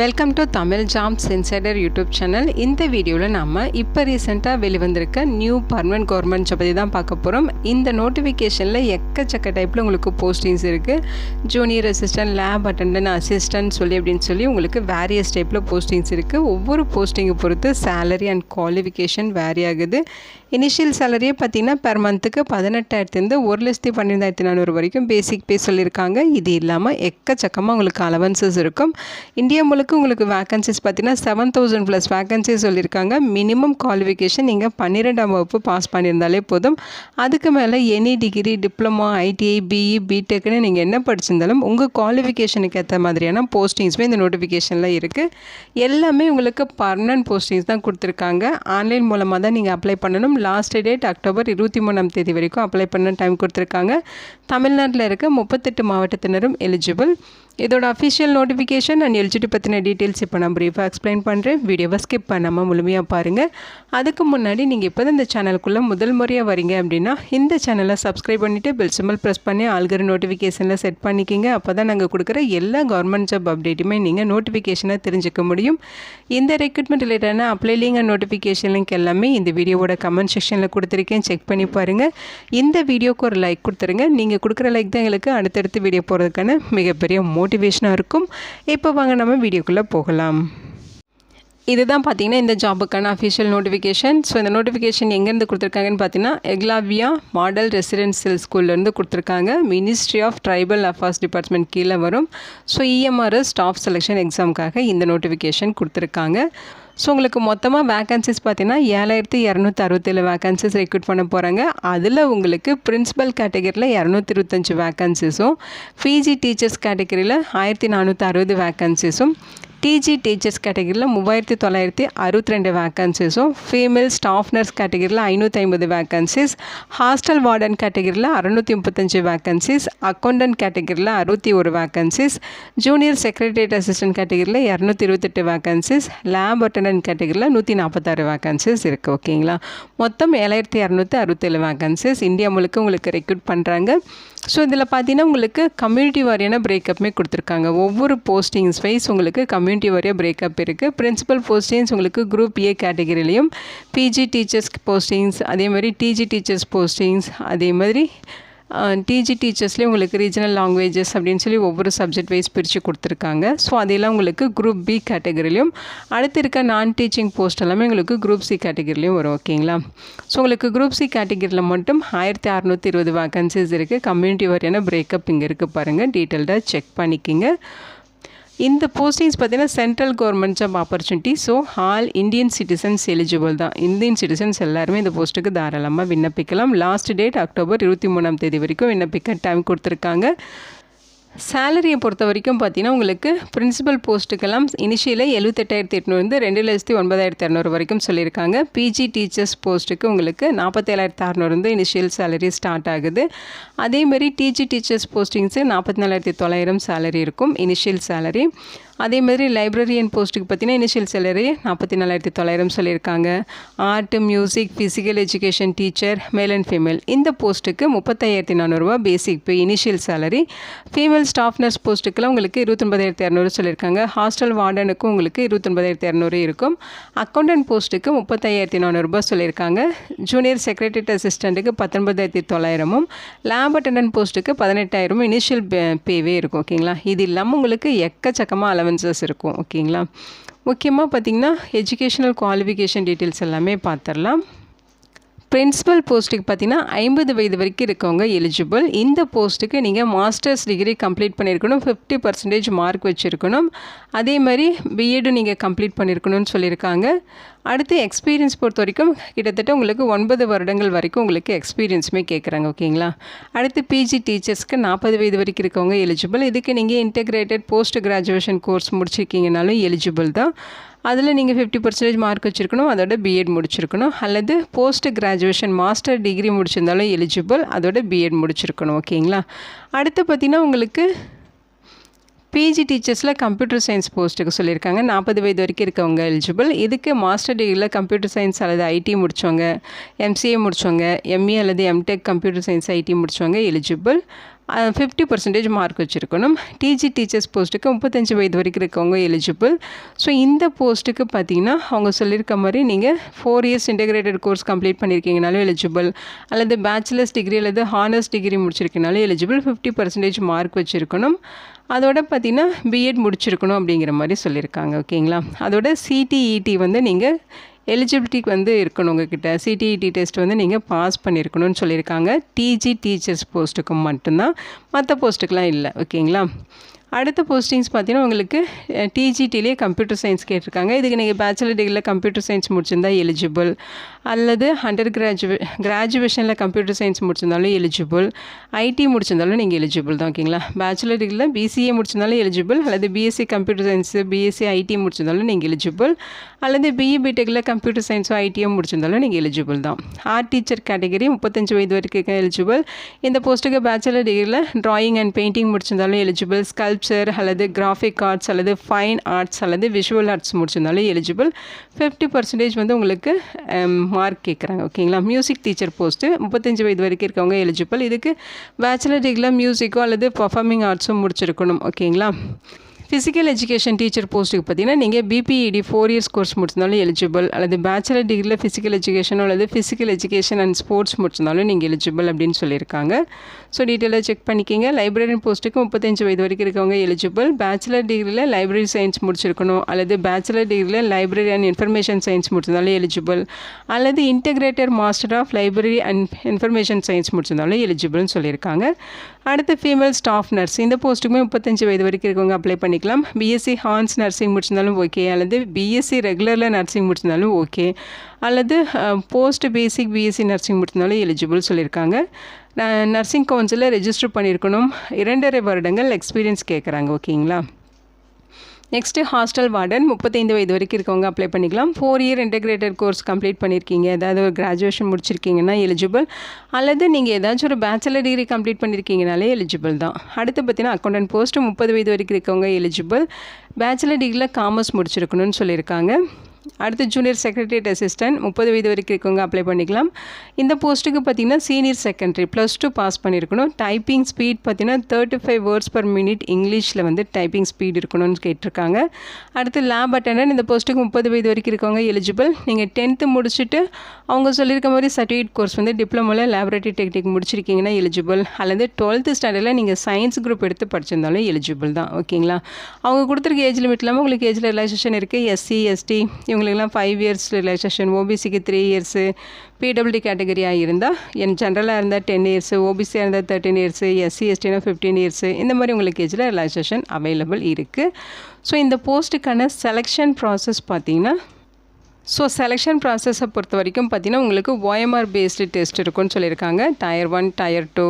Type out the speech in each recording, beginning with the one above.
Welcome to Tamil jobs insider YouTube channel இந்த வீடியோவில் நம்ம இப்போ ரீசெண்டாக வெளிவந்திருக்க நியூ பர்மனன்ட் கவர்மெண்ட் ஜாப் பற்றி தான் பார்க்க போகிறோம் இந்த நோட்டிஃபிகேஷனில் எக்கச்சக்க டைப்பில் உங்களுக்கு போஸ்டிங்ஸ் இருக்குது junior assistant lab attendant assistant சொல்லி அப்படின்னு சொல்லி உங்களுக்கு வேரியஸ் டைப்பில் போஸ்டிங்ஸ் இருக்குது ஒவ்வொரு போஸ்டிங்கை பொறுத்து சேலரி அண்ட் குவாலிஃபிகேஷன் வேரி ஆகுது. இனிஷியல் சேலரியே பார்த்தீங்கன்னா பெர் மந்த்துக்கு பதினெட்டாயிரத்துலேருந்து ஒரு லட்சத்தி பன்னெண்டாயிரத்தி நானூறு வரைக்கும் பேசிக் பே சொல்லியிருக்காங்க. இது இல்லாமல் எக்கச்சக்கமாக உங்களுக்கு அலவன்சஸ் இருக்கும். இந்தியா முழுக்க உங்களுக்கு வேக்கன்சிஸ் பார்த்தீங்கன்னா செவன் தௌசண்ட் ப்ளஸ் வேக்கன்சி சொல்லியிருக்காங்க. மினிமம் குவாலிஃபிகேஷன் நீங்கள் பன்னிரெண்டாம் வகுப்பு பாஸ் பண்ணியிருந்தாலே போதும். அதுக்கு மேலே any degree diploma ITI BE பிடெக்னு நீங்கள் என்ன படிச்சிருந்தாலும் உங்கள் குவாலிஃபிகேஷனுக்கு ஏற்ற மாதிரியான போஸ்டிங்ஸுமே இந்த நோட்டிஃபிகேஷனில் இருக்குது எல்லாமே உங்களுக்கு பர்மனன்ட் போஸ்டிங்ஸ் தான் கொடுத்துருக்காங்க. ஆன்லைன் மூலமாக தான் நீங்கள் அப்ளை பண்ணணும். லாஸ்ட் டேட் அக்டோபர் இருபத்தி மூணாம் தேதி வரைக்கும் அப்ளை பண்ண டைம் கொடுத்துருக்காங்க. தமிழ்நாட்டில் இருக்க முப்பத்தெட்டு மாவட்டத்தினரும் எலிஜிபிள் இதோட அஃபிஷியல் நோட்டிஃபிகேஷன் அண்ட் எலிஜிபிலிட்டி பற்றின டீட்டெயில்ஸ் இப்போ நான் ப்ரீஃபாக எக்ஸ்பிளைன் பண்ணுறேன் வீடியோவை ஸ்கிப் பண்ணாமல் முழுமையாக பாருங்கள் அதுக்கு முன்னாடி நீங்கள் இப்போ தான் இந்த சேனலுக்குள்ளே முதல் முறையாக வரீங்க அப்படின்னா இந்த சேனலை சப்ஸ்கிரைப் பண்ணிவிட்டு பெல் சிம்பிள் ப்ரெஸ் பண்ணி ஆல்கர் நோட்டிஃபிகேஷனில் செட் பண்ணிக்கிங்க. அப்போ தான் நாங்கள் கொடுக்குற எல்லா கவர்மெண்ட் ஜாப் அப்டேட்டுமே நீங்கள் நோட்டிஃபிகேஷனை தெரிஞ்சுக்க முடியும். இந்த ரெக்ரூட்மெண்ட் ரிலேட்டடான apply link and notification link எல்லாமே இந்த வீடியோவோட கமெண்ட் செக்ஷனில் கொடுத்துருக்கேன். செக் பண்ணி பாருங்கள் இந்த வீடியோக்கு ஒரு லைக் கொடுத்துருங்க. நீங்கள் கொடுக்குற லைக் தான் எங்களுக்கு அடுத்தடுத்து வீடியோ போகிறதுக்கான மிகப்பெரிய மோட்டிவேஷனாக இருக்கும். இப்போ வாங்க நம்ம வீடியோக்குள்ளே போகலாம். இதுதான் பார்த்தீங்கன்னா இந்த ஜாபுக்கான அஃபிஷியல் நோட்டிஃபிகேஷன் ஸோ இந்த நோட்டிஃபிகேஷன் எங்கேருந்து கொடுத்துருக்காங்கன்னு பார்த்தீங்கன்னா எக்லாவியா மாடல் ரெசிடென்சியல் ஸ்கூல்லேருந்து கொடுத்துருக்காங்க. Ministry of tribal affairs department கீழே வரும். ஸோ இஎம்ஆர்எஸ் ஸ்டாஃப் செலெக்ஷன் எக்ஸாமுக்காக இந்த நோட்டிஃபிகேஷன் கொடுத்துருக்காங்க. ஸோ உங்களுக்கு மொத்தமாக வேகன்சிஸ் பார்த்தீங்கன்னா ஏழாயிரத்தி இரநூத்தி அறுபத்தேழு வேகன்சிஸ் ரெக்ரூட் பண்ண போகிறாங்க அதில் உங்களுக்கு பிரின்சிபல் கேட்டகரியில் இரநூத்தி இருபத்தஞ்சி வேகன்சிஸும் பிஜி டீச்சர்ஸ் கேட்டகரியில் ஆயிரத்தி நானூற்றி அறுபது வேகன்சிஸும் டிஜி டீச்சர்ஸ் கேட்டகரியில் மூவாயிரத்தி தொள்ளாயிரத்தி அறுபத்தி ரெண்டு வேக்கன்சிஸும் ஃபீமேல் ஸ்டாஃப் நர்ஸ் கேட்டகரியில் ஐநூற்றி ஐம்பது வேக்கன்சிஸ் ஹாஸ்டல் வார்டன் கேட்டகரியில் அறுநூற்றி முப்பத்தஞ்சு வேக்கன்சிஸ் அக்கௌண்டன்ட் கேட்டகரியில் அறுபத்தி ஒரு வேக்கன்சிஸ் ஜூனியர் செக்ரட்டரியேட் அசிஸ்டன்ட் கேட்டகரியில் இரநூத்தி இருபத்தெட்டு வேக்கன்சிஸ் லேப் அட்டண்டன்ட் கேட்டகரியில் நூற்றி நாற்பத்தாறு வேக்கன்சிஸ் இருக்குது ஓகேங்களா மொத்தம் ஏழாயிரத்தி இரநூத்தி அறுபத்தேழு வேக்கன்சிஸ் இந்தியா முழுக்க உங்களுக்கு ரெக்ரூட் பண்ணுறாங்க ஸோ இதில் பார்த்தீங்கன்னா உங்களுக்கு கம்யூனிட்டி வாரியான பிரேக்கப்புமே கொடுத்துருக்காங்க. ஒவ்வொரு போஸ்டிங்ஸ் வைஸ் உங்களுக்கு கம்யூனிட்டி வாரியாக பிரேக்கப் இருக்குது பிரின்சிபல் போஸ்டிங்ஸ் உங்களுக்கு குரூப் ஏ கேட்டகரிலையும் பிஜி டீச்சர்ஸ் போஸ்டிங்ஸ் அதே மாதிரி டிஜி டீச்சர்ஸ் போஸ்டிங்ஸ் அதே மாதிரி டிஜி டீச்சர்ஸ்லேயும் உங்களுக்கு ரீஜனல் லாங்குவேஜஸ் அப்படின்னு சொல்லி ஒவ்வொரு சப்ஜெக்ட் வைஸ் பிரித்து கொடுத்துருக்காங்க. ஸோ அதெல்லாம் உங்களுக்கு குரூப் பி கேட்டகரிலையும் அடுத்து இருக்க நான் டீச்சிங் போஸ்ட் எல்லாமே உங்களுக்கு குரூப் சி கேட்டகரிலையும் வரும் ஓகேங்களா ஸோ உங்களுக்கு குரூப் சி கேட்டகரியில் மட்டும் ஆயிரத்தி அறநூற்றி இருபது வேகன்சிஸ் இருக்குது கம்யூனிட்டி வரையான பிரேக்கப் இங்கே இருக்குது பாருங்கள் டீட்டெயில்டாக செக் பண்ணிக்கிங்க. இந்த போஸ்டிங்ஸ் பார்த்தீங்கன்னா central government job opportunity so all Indian citizens eligible தான். இந்தியன் சிட்டிசன்ஸ் எல்லாருமே இந்த போஸ்ட்டுக்கு தாராளமாக விண்ணப்பிக்கலாம். லாஸ்ட் டேட் அக்டோபர் இருபத்தி மூணாம் தேதி வரைக்கும் விண்ணப்பிக்க டைம் கொடுத்துருக்காங்க. சேலரியை பொறுத்த வரைக்கும் பார்த்தீங்கன்னா உங்களுக்கு பிரின்சிபல் போஸ்ட்டுக்கெல்லாம் இனிஷியலாக எழுபத்தெட்டாயிரத்தி எட்நூறுந்து ரெண்டு லட்சத்தி ஒன்பதாயிரத்தி இரநூறு வரைக்கும் சொல்லியிருக்காங்க. பிஜி டீச்சர்ஸ் போஸ்ட்டுக்கு உங்களுக்கு நாற்பத்தேழாயிரத்தி அறநூறுந்து இனிஷியல் சேலரி ஸ்டார்ட் ஆகுது. அதேமாதிரி டிஜி டீச்சர்ஸ் போஸ்டிங்ஸு நாற்பத்தி நாலாயிரத்தி தொள்ளாயிரம் சேலரி இருக்கும் இனிஷியல் சேலரி அதே மாதிரி லைப்ரரியன் போஸ்ட்டுக்கு பார்த்தீங்கன்னா இனிஷியல் சேலரி நாற்பத்தி நாலாயிரத்தி தொள்ளாயிரம் சொல்லியிருக்காங்க. Art music physical education teacher male and female இந்த போஸ்ட்டுக்கு முப்பத்தாயிரத்தி நானூறுரூவா basic pay initial salary female staff nurse போஸ்ட்டுக்கெல்லாம் உங்களுக்கு இருபத்தொன்பதாயிரத்தி இரநூறு சொல்லியிருக்காங்க. ஹாஸ்டல் வார்டனுக்கும் உங்களுக்கு இருபத்தொன்பதாயிரத்தி இரநூறு இருக்கும். அக்கௌண்டன்ட் போஸ்ட்டுக்கு முப்பத்தாயிரத்தி நானூறுரூபா சொல்லியிருக்காங்க. ஜூனியர் செக்ரட்டரி அசிஸ்டண்ட்டுக்கு பத்தொன்பதாயிரத்தி தொள்ளாயிரமும். லேப் அட்டண்டன்ட் போஸ்ட்டுக்கு பதினெட்டாயிரமும் இனிஷியல் பேவே இருக்கும் ஓகேங்களா இது இல்லாமல் உங்களுக்கு எக்கச்சக்கமாக அளவு அலவன்சஸ் இருக்கும் ஓகேங்களா முக்கியமாக பார்த்திங்கன்னா எஜுகேஷனல் குவாலிஃபிகேஷன் டீட்டெயில்ஸ் எல்லாமே பார்த்துடலாம் பிரின்ஸிபல் போஸ்ட்டுக்கு பார்த்தீங்கன்னா ஐம்பது வயது வரைக்கும் இருக்கவங்க எலிஜிபிள் இந்த போஸ்ட்டுக்கு நீங்கள் மாஸ்டர்ஸ் டிகிரி கம்ப்ளீட் பண்ணியிருக்கணும் ஃபிஃப்டி பர்சன்டேஜ் மார்க் வச்சுருக்கணும். அதே மாதிரி பிஎடும் நீங்கள் கம்ப்ளீட் பண்ணியிருக்கணும்னு சொல்லியிருக்காங்க. அடுத்து எக்ஸ்பீரியன்ஸ் பொறுத்த வரைக்கும் கிட்டத்தட்ட உங்களுக்கு ஒன்பது வருடங்கள் வரைக்கும் உங்களுக்கு எக்ஸ்பீரியன்ஸுமே கேட்குறாங்க ஓகேங்களா அடுத்து பிஜி டீச்சர்ஸ்க்கு நாற்பது வயது வரைக்கும் இருக்கவங்க எலிஜிபிள் இதுக்கு நீங்கள் இன்டெகிரேட்டட் போஸ்ட் கிராஜுவேஷன் கோர்ஸ் முடிச்சிருக்கீங்கனாலும் எலிஜிபிள் தான். அதில் நீங்கள் ஃபிஃப்டி பர்சன்டேஜ் மார்க் வச்சுருக்கணும் அதோட பிஎட் முடிச்சிருக்கணும். அல்லது போஸ்ட் கிராஜுவேஷன் மாஸ்டர் டிகிரி முடிச்சிருந்தாலும் எலிஜிபிள் அதோட பிஎட் முடிச்சிருக்கணும் ஓகேங்களா? அடுத்து பார்த்திங்கன்னா உங்களுக்கு பிஜி டீச்சர்ஸில் கம்ப்யூட்டர் சயின்ஸ் போஸ்ட்டுக்கு சொல்லியிருக்காங்க. நாற்பது வயது வரைக்கும் இருக்கவங்க எலிஜிபிள் இதுக்கு மாஸ்டர் டிகிரியில் கம்ப்யூட்டர் சயின்ஸ் அல்லது ஐடி முடித்தவங்க எம்சிஏ முடித்தவங்க எம்ஏ அல்லது எம்டெக் கம்ப்யூட்டர் சயின்ஸ் ஐடி முடித்தவங்க எலிஜிபிள் ஃபிஃப்டி பர்சன்டேஜ் மார்க் வச்சுருக்கணும். டிஜி டீச்சர்ஸ் போஸ்ட்டுக்கு முப்பத்தஞ்சு வயது வரைக்கும் இருக்கவங்க எலிஜிபிள் ஸோ இந்த போஸ்ட்டுக்கு பார்த்தீங்கன்னா அவங்க சொல்லியிருக்க மாதிரி நீங்கள் four years integrated course complete பண்ணியிருக்கீங்கனாலும் eligible அல்லது பேச்சுலர்ஸ் டிகிரி அல்லது ஹானர்ஸ் டிகிரி முடிச்சிருக்கனாலும் எலிஜிபிள் ஃபிஃப்டி பர்சன்டேஜ் மார்க் வச்சுருக்கணும். அதோட பார்த்தீங்கன்னா பிஎட் முடிச்சிருக்கணும் அப்படிங்கிற மாதிரி சொல்லியிருக்காங்க ஓகேங்களா அதோட சிடிஇடி வந்து நீங்கள் எலிஜிபிலிட்டிக்கு வந்து இருக்கணும் உங்ககிட்ட. சிடிஇடி டெஸ்ட் வந்து நீங்கள் பாஸ் பண்ணியிருக்கணும்னு சொல்லியிருக்காங்க. டிஜி டீச்சர்ஸ் போஸ்ட்டுக்கு மட்டும்தான். மற்ற போஸ்ட்டுக்கெலாம் இல்லை. ஓகேங்களா? அடுத்த போஸ்டிங்ஸ் பார்த்தீங்கன்னா உங்களுக்கு டிஜிடிலேயே கம்ப்யூட்டர் சயின்ஸ் கேட்டிருக்காங்க. இதுக்கு நீங்கள் பேச்சுலர் டிகிரியில் கம்ப்யூட்டர் சயின்ஸ் முடிச்சிருந்தா எலிஜிபிள் அல்லது அண்டர் கிராஜுவே கிராஜுவேஷனில் கம்ப்யூட்டர் சயின்ஸ் முடிச்சிருந்தாலும் எலிஜிபிள் ஐடி முடிச்சிருந்தாலும் நீங்கள் எலிஜிபிள் தான் ஓகேங்களா பேச்சுலர் டிகிரியில் பிசிஏ முடிச்சிருந்தாலும் எலிஜிபிள் அல்லது BSc computer science BSc IT முடிச்சிருந்தாலும் நீங்கள் எலிஜிபிள் அல்லது பிஇ பிடெக்கில் கம்ப்யூட்டர் சயின்ஸோ ஐடியோ முடிச்சிருந்தாலும் நீங்கள் எலிஜிபிள் தான். ஆர்ட் டீச்சர் கேட்டகரி முப்பத்தஞ்சு வயது வரைக்கும் எலிஜிபிள் இந்த போஸ்ட்டுக்கு பேச்சுலர் டிகிரியில் ட்ராயிங் அண்ட் பெயிண்டிங் முடிச்சிருந்தாலும் எலிஜிபிள் ஸ்கல்ப்சர் அல்லது கிராஃபிக் ஆர்ட்ஸ் அல்லது ஃபைன் ஆர்ட்ஸ் அல்லது விஷுவல் ஆர்ட்ஸ் முடிச்சிருந்தாலும் எலிஜிபிள் ஃபிஃப்டி பர்சன்டேஜ் வந்து உங்களுக்கு um, மார்க் கேட்குறாங்க ஓகேங்களா மியூசிக் டீச்சர் போஸ்ட்டு முப்பத்தஞ்சு வயது வரைக்கும் இருக்கவங்க எலிஜிபிள் இதுக்கு பேச்சுலர் டிகிரியில் மியூசிக்கோ அல்லது பர்ஃபார்மிங் ஆர்ட்ஸும் முடிச்சிருக்கணும் ஓகேங்களா ஃபிசிக்கல் எஜுகேஷன் டீச்சர் போஸ்ட்டுக்கு பார்த்தீங்கன்னா நீங்கள் பிபிஇடி ஃபோர் இயர்ஸ் கோர்ஸ் முடிச்சிருந்தாலும் எலிஜிபிள் அல்லது பேச்சுலர் டிகிரியில் ஃபிசிக்கல் எஜுகேஷன் அல்லது ஃபிசிக்கல் எஜுகேஷன் அண்ட் ஸ்போர்ட்ஸ் முடிச்சிருந்தாலும் நீங்கள் எலிஜிபிள் அப்படின்னு சொல்லியிருக்காங்க. ஸோ டீட்டெயிலாக செக் பண்ணிக்கிங்க. லைப்ரரி போஸ்ட்டுக்கு முப்பத்தஞ்சு வயது வரைக்கும் இருக்கவங்க எலிஜிபிள் பேச்சுலர் டிகிரியில் லைப்ரரி சயின்ஸ் முடிச்சிருக்கணும். அல்லது பேச்சுலர் டிகிரியில் லைப்ரரி அண்ட் இன்ஃபர்மேஷன் சயின்ஸ் முடிச்சிருந்தாலும் எலிஜிபிள் அல்லது integrated master of library and information science முடிச்சிருந்தாலும் எலிஜிபிள்னு சொல்லியிருக்காங்க. அடுத்து ஃபீமேல் ஸ்டாஃப் நர்ஸ் இந்த போஸ்ட்டுக்குமே முப்பத்தஞ்சு வயது வரைக்கும் இருக்கவங்க அப்ளை பண்ணிக்கலாம். பிஎஸ்சி ஹான்ஸ் நர்சிங் முடிச்சிருந்தாலும் ஓகே அல்லது பிஎஸ்சி ரெகுலரில் நர்சிங் முடிச்சிருந்தாலும் ஓகே அல்லது போஸ்ட் பேசிக் பிஎஸ்சி நர்சிங் முடிச்சிருந்தாலும் எலிஜிபிள் சொல்லியிருக்காங்க. நர்சிங் கவுன்சிலில் ரெஜிஸ்டர் பண்ணியிருக்கணும். இரண்டரை வருடங்கள் எக்ஸ்பீரியன்ஸ் கேட்குறாங்க ஓகேங்களா நெக்ஸ்ட்டு ஹாஸ்டல் வார்டன் முப்பத்தைந்து வயது வரைக்கும் இருக்கவங்க அப்ளை பண்ணிக்கலாம். Four year integrated course complete பண்ணியிருக்கீங்க ஏதாவது ஒரு கிராஜுவேஷன் முடிச்சிருக்கீங்கன்னா எலிஜிபிள் அல்லது நீங்கள் ஏதாச்சும் ஒரு பேச்சுலர் டிகிரி கம்ப்ளீட் பண்ணியிருக்கீங்கனாலே எலிஜிபிள் தான். அடுத்து பார்த்தீங்கன்னா அக்கௌண்டன்ட் போஸ்ட்டு முப்பது வயது வரைக்கும் இருக்கவங்க எலிஜிபிள் பேச்சுலர் டிகிரியில் காமர்ஸ் முடிச்சிருக்கணும்னு சொல்லியிருக்காங்க. அடுத்து ஜூனியர் செக்ரட்டரியேட் அசிஸ்டன்ட் முப்பது வயது வரைக்கும் இருக்கவங்க அப்ளை பண்ணிக்கலாம். இந்த போஸ்ட்டுக்கு பார்த்தீங்கன்னா senior secondary plus two pass பண்ணியிருக்கணும் டைப்பிங் ஸ்பீட் பார்த்தீங்கன்னா thirty five words per minute இங்கிலீஷில் வந்து டைப்பிங் ஸ்பீட் இருக்கணும்னு கேட்டிருக்காங்க. அடுத்து லேப் அட்டண்டன்ட் இந்த போஸ்ட்டுக்கு முப்பது வயது வரைக்கும் இருக்கவங்க எலிஜிபிள் நீங்கள் டென்த்து முடிச்சுட்டு அவங்க சொல்லியிருக்க மாதிரி சர்டிஃபிகேட் கோர்ஸ் வந்து டிப்ளமோவில் லேபரேட்டரி டெக்னிக் முடிச்சிருக்கீங்கன்னா எலிஜிபிள் அல்லது டுவெல்த்து ஸ்டாண்டர்டில் நீங்கள் சயின்ஸ் குரூப் எடுத்து படிச்சிருந்தாலும் எலிஜிபிள் தான். ஓகேங்களா அவங்க கொடுத்துருக்க ஏஜ் லிமிட் இல்லாமல் உங்களுக்கு ஏஜ் ரிலாக்ஸேஷன் இருக்குது எஸ்சி எஸ்டி இவங்களுக்கெல்லாம் ஃபைவ் இயர்ஸ் ரிலாக்ஸேஷன் ஓபிசிக்கு த்ரீ இயர்ஸு பிடபிள்யூ கேட்டகரியாக இருந்தால் என் ஜென்ரலாக இருந்தால் டென் இயர்ஸு ஓபிசியாக இருந்தால் தேர்ட்டின் இயர்ஸு எஸ்சி எஸ்டினா ஃபிஃப்டீன் இயர்ஸு இந்த மாதிரி உங்களுக்கு ஏஜில் ரிலாக்ஸேஷன் அவைலபிள் இருக்குது ஸோ இந்த போஸ்ட்டுக்கான செலெக்ஷன் ப்ராசஸ் பார்த்தீங்கன்னா ஸோ செலெக்ஷன் ப்ராசஸை பொறுத்த வரைக்கும் பார்த்தீங்கன்னா உங்களுக்கு ஓஎம்ஆர் பேஸ்டு டெஸ்ட் இருக்கும்னு சொல்லியிருக்காங்க. டயர் ஒன் டயர் டூ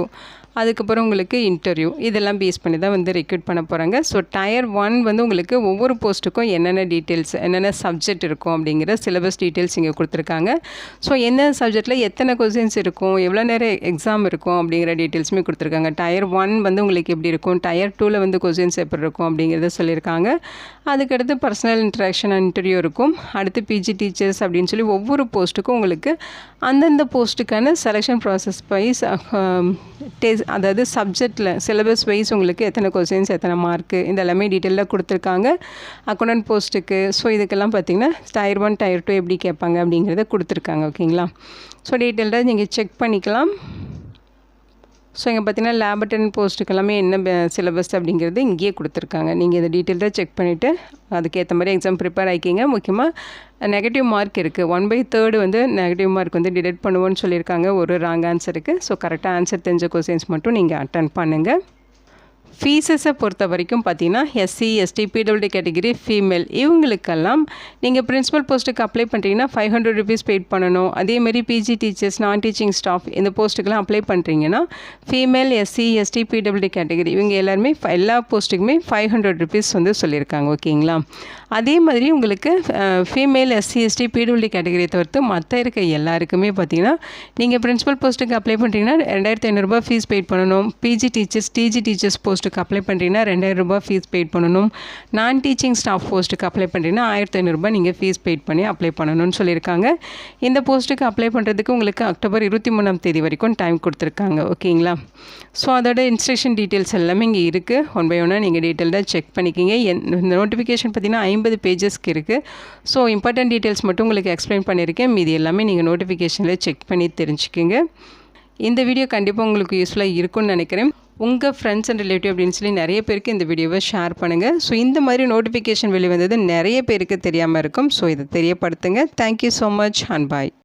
அதுக்கப்புறம் உங்களுக்கு இன்டர்வியூ இதெல்லாம் பேஸ் பண்ணி தான் வந்து ரெக்ரூட் பண்ண போகிறாங்க ஸோ டயர் ஒன் வந்து உங்களுக்கு ஒவ்வொரு போஸ்ட்டுக்கும் என்னென்ன டீட்டெயில்ஸ் என்னென்ன சப்ஜெக்ட் இருக்கும் அப்படிங்கிற சிலபஸ் டீட்டெயில்ஸ் இங்கே கொடுத்துருக்காங்க. ஸோ எந்த சப்ஜெக்டில் எத்தனை கொஸ்டின்ஸ் இருக்கும் எவ்வளோ நேரம் எக்ஸாம் இருக்கும் அப்படிங்கிற டீட்டெயில்ஸுமே கொடுத்துருக்காங்க. டயர் ஒன் வந்து உங்களுக்கு எப்படி இருக்கும் டயர் டூவில் வந்து கொஸ்டின்ஸ் எப்படி இருக்கும் அப்படிங்கிறத சொல்லியிருக்காங்க. அதுக்கடுத்து பர்சனல் இன்ட்ராக்ஷன் இன்டர்வியூ இருக்கும். அடுத்து பிஜி டீச்சர்ஸ் அப்படின்னு சொல்லி ஒவ்வொரு போஸ்ட்டுக்கும் உங்களுக்கு அந்தந்த போஸ்ட்டுக்கான செலெக்ஷன் ப்ராசஸ் வைஸ் டேஸ் அதாவது சப்ஜெக்டில் சிலபஸ் வைஸ் உங்களுக்கு எத்தனை கொஸ்டின்ஸ் எத்தனை மார்க்கு இந்த எல்லாமே டீட்டெயிலாக கொடுத்துருக்காங்க. அக்கௌண்ட் போஸ்ட்டுக்கு ஸோ இதுக்கெல்லாம் பார்த்தீங்கன்னா டயர் ஒன் டயர் டூ எப்படி கேட்பாங்க அப்படிங்கிறத கொடுத்துருக்காங்க ஓகேங்களா ஸோ டீட்டெயில்டாக நீங்கள் செக் பண்ணிக்கலாம். ஸோ இங்கே பார்த்தீங்கன்னா லேப் அட்டன் போஸ்ட்டுக்கு எல்லாமே என்ன சிலபஸ் அப்படிங்கிறது இங்கேயே கொடுத்துருக்காங்க. நீங்கள் இதை டீட்டெயில்டாக செக் பண்ணிவிட்டு அதுக்கேற்ற மாதிரி எக்ஸாம் ப்ரிப்பேர் ஆகிக்கிங்க முக்கியமாக நெகட்டிவ் மார்க் இருக்குது ஒன் பை தேர்டு வந்து நெகட்டிவ் மார்க் வந்து டிடெக்ட் பண்ணுவோன்னு சொல்லியிருக்காங்க. ஒரு ராங் ஆன்சருக்கு ஸோ கரெக்டாக ஆன்சர் தெரிஞ்ச கொஸ்டின்ஸ் மட்டும் நீங்கள் அட்டன் பண்ணுங்கள் ஃபீஸஸை பொறுத்த வரைக்கும் பார்த்தீங்கன்னா SC ST PWD category female இவங்களுக்கெல்லாம் நீங்கள் பிரின்ஸிபல் போஸ்ட்டுக்கு அப்ளை பண்ணுறீங்கன்னா ஃபைவ் ஹண்ட்ரட் ருபீஸ் பெய்ட் பண்ணணும். அதேமாதிரி PG teachers non teaching staff இந்த போஸ்ட்டுக்கெலாம் அப்ளை பண்ணுறீங்கன்னா female SC ST PWD category இவங்க எல்லாருமே எல்லா போஸ்ட்டுக்குமே ஃபைவ் ஹண்ட்ரட் ருபீஸ் வந்து சொல்லியிருக்காங்க ஓகேங்களா? அதே மாதிரி உங்களுக்கு ஃபீமேல் எஸ்சி எஸ்டி பிடபிள்யூடி கேட்டகரியை தவிர்த்து மற்ற இருக்க எல்லாருக்குமே பார்த்தீங்கன்னா நீங்கள் பிரின்ஸிபல் போஸ்ட்டுக்கு அப்ளை பண்ணுறீங்கன்னா ரெண்டாயிரத்தி ஐநூறுரூபா ஃபீஸ் பெய்ட் பண்ணணும். PG teachers DG teachers post போஸ்ட்டுக்கு அப்ளை பண்ணுறீங்கன்னா ரெண்டாயிரம் ரூபாய் ஃபீஸ் பெய்ட் பண்ணணும். நான் டீச்சிங் ஸ்டாஃப் போஸ்ட்டுக்கு அப்ளை பண்ணுறீங்கன்னா ஆயிரத்தி ஐநூறுரூபா நீங்கள் ஃபீஸ் பெய்ட் பண்ணி அப்ளை பண்ணணும்னு சொல்லியிருக்காங்க. இந்த போஸ்ட்டுக்கு அப்ளை பண்ணுறதுக்கு உங்களுக்கு அக்டோபர் இருபத்தி மூணாம் தேதி வரைக்கும் டைம் கொடுத்துருக்காங்க. ஓகேங்களா ஸோ அதோட இன்ஸ்ட்ரக்ஷன் டீட்டெயில்ஸ் எல்லாமே இங்கே இருக்குது ஒன் பை ஒன்னாக நீங்கள் டீட்டெயில்டாக செக் பண்ணிக்கிங்க. என் இந்த நோட்டிஃபிகேஷன் பார்த்தீங்கன்னா ஐம்பது பேஜஸ்க்கு இருக்குது ஸோ இம்பார்ட்டன்ட் டீட்டெயில்ஸ் மட்டும் உங்களுக்கு எக்ஸ்பிளைன் பண்ணியிருக்கேன். மீதி எல்லாமே நீங்கள் நோட்டிஃபிகேஷனில் செக் பண்ணி தெரிஞ்சுக்கிங்க. இந்த வீடியோ கண்டிப்பாக உங்களுக்கு யூஸ்ஃபுல்லாக இருக்கும்னு நினைக்கிறேன். உங்கள் ஃப்ரெண்ட்ஸ் அண்ட் ரிலேட்டிவ் அப்படின்னு சொல்லி நிறைய பேருக்கு இந்த வீடியோவை ஷேர் பண்ணுங்கள் ஸோ இந்த மாதிரி நோட்டிஃபிகேஷன் வெளிவந்தது நிறைய பேருக்கு தெரியாமல் இருக்கும். ஸோ இதை தெரியப்படுத்துங்க. Thank you so much and bye